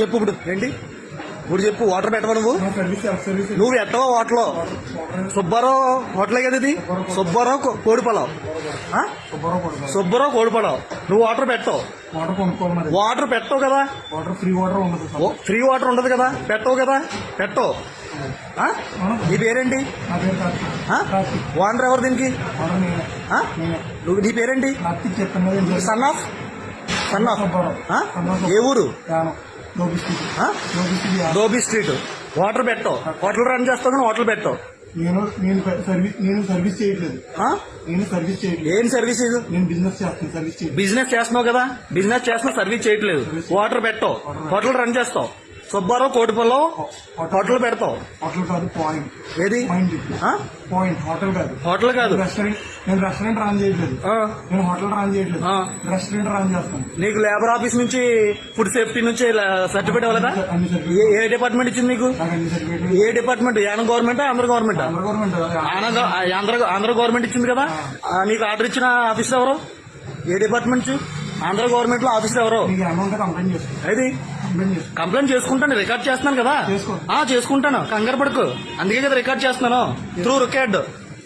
చెప్పు ఇప్పుడు. ఏంటి? ఇప్పుడు చెప్పు వాటర్ పెట్టవా నువ్వు? నువ్వు పెట్టవా హోటల్ సుబ్బారావు హోటలే కదా ఇది? సుబ్బారావు కోడి పొలం ఆ? సుబ్బారావు కొడుకు సుబ్బారావు కోడి పొలం నువ్వు వాటర్ పెట్టవు. వాటర్ పెట్టవు కదా? ఫ్రీ వాటర్ ఉండదు ఓ, ఫ్రీ వాటర్ ఉండదు కదా? పెట్టవు కదా? పెట్టవు? నీ పేరేంటి? ఓనర్ ఎవరు దీనికి? నువ్వు నీ పేరేంటి? Son of son of Subbarao ఆ? సన్ ఆఫ్ ఏ ఊరు. దోబీ స్ట్రీట్. వాటర్ పెట్టవు. హోటల్ రన్ చేస్తావు కానీ హోటల్ పెట్టవు. నేను నేను సర్వీస్ నేను సర్వీస్ చేయట్లేదు? నేను సర్వీస్ చేయట్లేదు. ఏం సర్వీస్ నేను బిజినెస్ చేస్తాను సర్వీస్ బిజినెస్ చేస్తున్నావు కదా? బిజినెస్ చేస్తున్నావు సర్వీస్ చేయట్లేదు. వాటర్ పెట్టవు. హోటల్ రన్ చేస్తావు. సుబ్బారావు కోటిపల్లో హోటల్ పెడతావు? హోటల్ కాదు పాయింట్. ఏది? పాయింట్ హోటల్ కాదు. హోటల్ కాదు. రెస్టారెంట్ నేను రెస్టారెంట్ రన్ చేయట్లేదు. నేను హోటల్ రన్ చేయట్లేదు. రెస్టారెంట్ రన్ చేస్తాను. నీకు లేబర్ ఆఫీస్ నుంచి ఫుడ్ సేఫ్టీ నుంచి సర్టిఫికేట్ ఇవ్వలేదా? ఏ డిపార్ట్మెంట్ ఇచ్చింది నీకు? ఏ department Yanam government Andhra government Andhra government Andhra Andhra government ఇచ్చింది కదా? నీకు ఆర్డర్ ఇచ్చిన ఆఫీసర్ ఎవరు? ఏ డిపార్ట్మెంట్ ఆంధ్ర గవర్నమెంట్లో ఆఫీసర్ ఎవరు? అమౌంట్ కంప్లైంట్ ఏది? కంప్లైంట్ చేసుకుంటాను రికార్డ్ చేస్తున్నాను కదా? ఆ చేసుకుంటాను. కంగారు పడుకు. అందుకే కదా రికార్డ్ చేస్తున్నాను. Through record.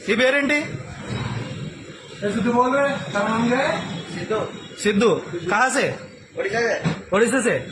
నీ పేరేంటి? సిద్ధు కాసే కహాసే